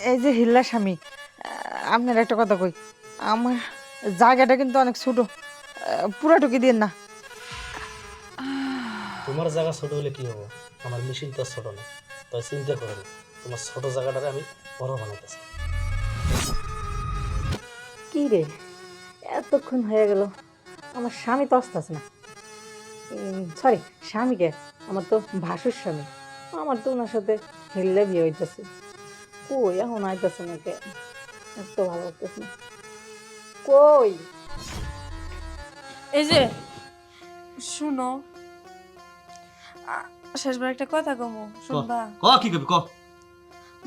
এই যে হিল্লা স্বামী আপনার একটা কথা কই আমার জায়গাটা কিন্তু অনেক ছোট আহ, পুরাটুকি দিন না। তোমার জায়গা ছোট হলে কি হব? আমার মেশিন তো ছোট না। তাই চিন্তা করো তোমার ছোট জায়গাটারে আমি বড় বানাইতেছি। কি রে এতক্ষণ হয়ে গেল আমার স্বামী তো আসতেছে না। সরি স্বামীকে আমার তো ভাসুর স্বামী। আমার তো ওনার সাথে হিল্লে বিয়ে হইতেছে। কই? এখন আইতেছে না কে এত ভালো লাগতেছে না। কই? এই যে শুনো শেষবার একটা কথা কমো শুনবা? ক কি করবি ক?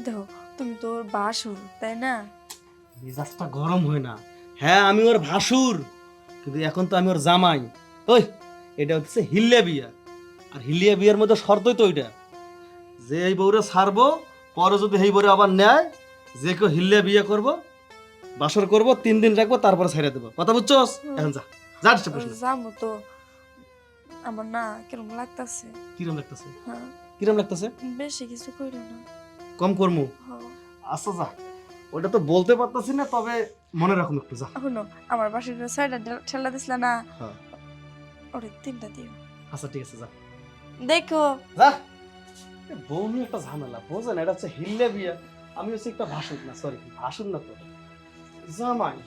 দেখো তুমি তো ওর বাসুর তাই না? মেজাজটা গরম হয় না। হ্যাঁ আমি ওর ভাসুর কিন্তু এখন তো আমি ওর জামাই। ওই এটা হচ্ছে হিল্লিয়া বিয়া। আর হিল্লিয়া বিয়ার মধ্যে শর্তই তো ওইটা। যে এই বউরে ছাড়বো পরে যদি এই বউরে আবার নেয় যে কেউ হিল্লিয়া বিয়ে করব বাসর করব তিন দিন রাখব তারপরে ছেড়ে দেবো। কথা বুঝছস? এখন যা। যা ডিস্টার্ব করিস যাব তো। আমার না কিরম লাগতাছে? কিরম লাগতেছে? হ্যাঁ। কিরম লাগতেছে? বেশি কিছু কইল না। কম করমু? হ্যাঁ। আচ্ছা যা। ওটা তো বলতে পারতাছি না তবে মনে রাখুন একটু যা। শুনো আমার বাসার সাইডা ঠেলা দিছিল না? হ্যাঁ। ওরে তিনটা দিও। আচ্ছা ঠিক আছে যা। দেখো। যা। বউ নিয়ে একটা ঝামেলা বোঝেন এটা হচ্ছে হিল্লে বিয়া। আমি হচ্ছে একটা ভাসুর না সরি ভাসুর না তো। জামাই।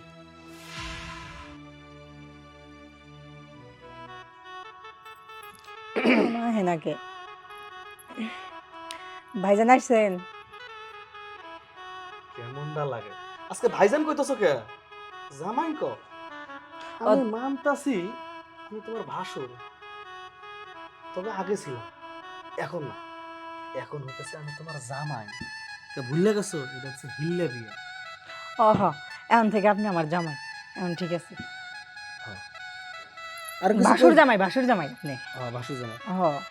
হেনাকে। ভাইজান আসছেন? কেমনটা লাগে? আজকে ভাইজান কইতাছো কে? জামাই ক? আমি মানতাছি আমি তোমার ভাসুর। তবে আগে ছিল এখন না। এখন হতেছে আমি তোমার জামাই। তা ভুলে গেছো? এটা হচ্ছে হিল্লে বিয়া। অহ এখন থেকে আপনি আমার জামাই। এখন ঠিক আছে। আর বাসুর জামাই বাসুর জামাই আপনি। ভাসুর জামাই।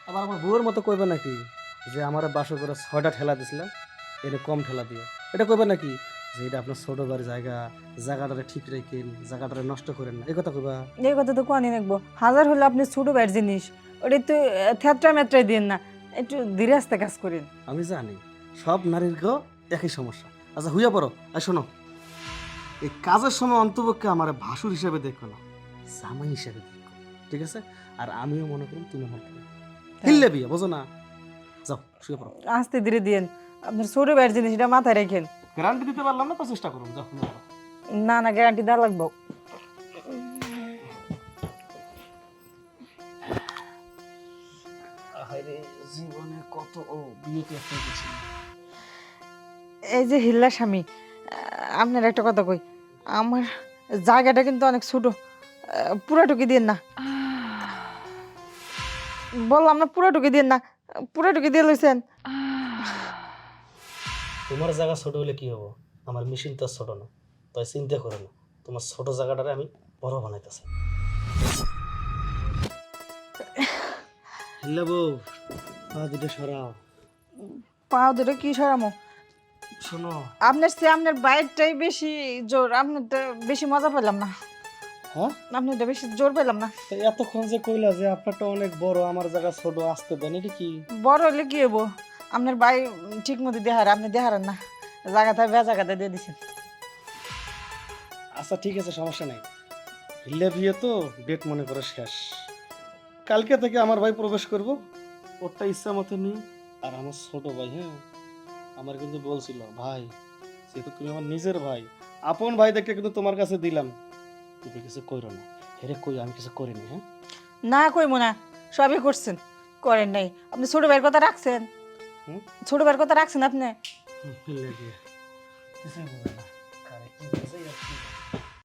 আবার আমার বউয়ের মতো কইবে নাকি যে আমার বাসর করে ছয়টা ঠেলা দিছিলাম এটা কম ঠেলা দিয়ে। এটা কইবে নাকি যে এটা আপনার ছোট বাড়ির জায়গা জায়গাটারে ঠিক রেখেন জায়গাটারে নষ্ট করেন না। এই কথা কইবা? এই কথা তো কোয়ানি রাখব হাজার হলে আপনি ছোট ভাইয়ের জিনিস। ওটা তো থেত্রা মেত্রাই দিন না। একটু ধীরে আস্তে কাজ করেন। আমি জানি সব নারীর গো একই সমস্যা। আচ্ছা হইয়া পড়ো আর শোনো। এই কাজের সময় অন্তপক্ষে আমার ভাসুর হিসেবে দেখো না জামাই হিসেবে দেখো ঠিক আছে? আর আমিও মনে করি তুমি আমার বোন। হিল্লে বিয়ে বোঝো না? যাও শুয়ে পড়ো। আস্তে ধীরে দিন আপনার ছোট ভাইয়ের জিনিস এটা মাথায় রাখেন। গ্যারান্টি দিতে পারলাম না তো চেষ্টা করুন যাও না না গ্যারান্টি দেওয়া লাগবো। আহারে জীবনে কত ও বিয়েতে একটা গেছি এই যে হিল্লা স্বামী আপনার একটা কথা কই আমার জায়গাটা কিন্তু অনেক ছোট আহ, পুরাটুকি দিন না। বললাম না পুরাটুকি দিন না পুরাটুকি দিয়ে লইছেন। তোমার জায়গা ছোট হলে কি হব? আমার মেশিন তো ছোট না। তাই চিন্তা করো না তোমার ছোট জায়গাটারে আমি বড় বানাইতেছি। হ্যালো বউ পা দুটো সরাও। পা ধরে কি সরামো? শোনো। আপনার সে আপনার বাইরটাই বেশি জোর আপনারটা বেশি মজা পেলাম না। হ্যাঁ? আপনারটা বেশি জোর পেলাম না। এতক্ষণ যে কইলা যে আপনারটা অনেক বড় আমার জায়গা ছোট আসতে দেন এটা কি? বড় হলে কি হব আপনার বাই ঠিক মতো দেহার আপনি দেহারেন না। জায়গাটা বে জায়গাটা দিয়ে দিছেন আচ্ছা ঠিক আছে সমস্যা নাই। হিল্লে বিয়ে তো ডেট মনে করে শেষ। কালকে থেকে আমার ভাই প্রবেশ করব। ওরটা ইচ্ছা মতো নিই আর আমার ছোট ভাই হ্যাঁ? আমার কিন্তু বলছিল ভাই যেহেতু তুমি আমার নিজের ভাই। আপন ভাই দেখে কিন্তু তোমার কাছে দিলাম। তুমি কিছু করো না। হেরে কই আমি কিছু করিনি হ্যাঁ? না কই না সবই করছেন। করেন নাই। আপনি ছোট ভাইয়ের কথা রাখছেন? হুম? ছোট ভাইয়ের কথা রাখছেন আপনি?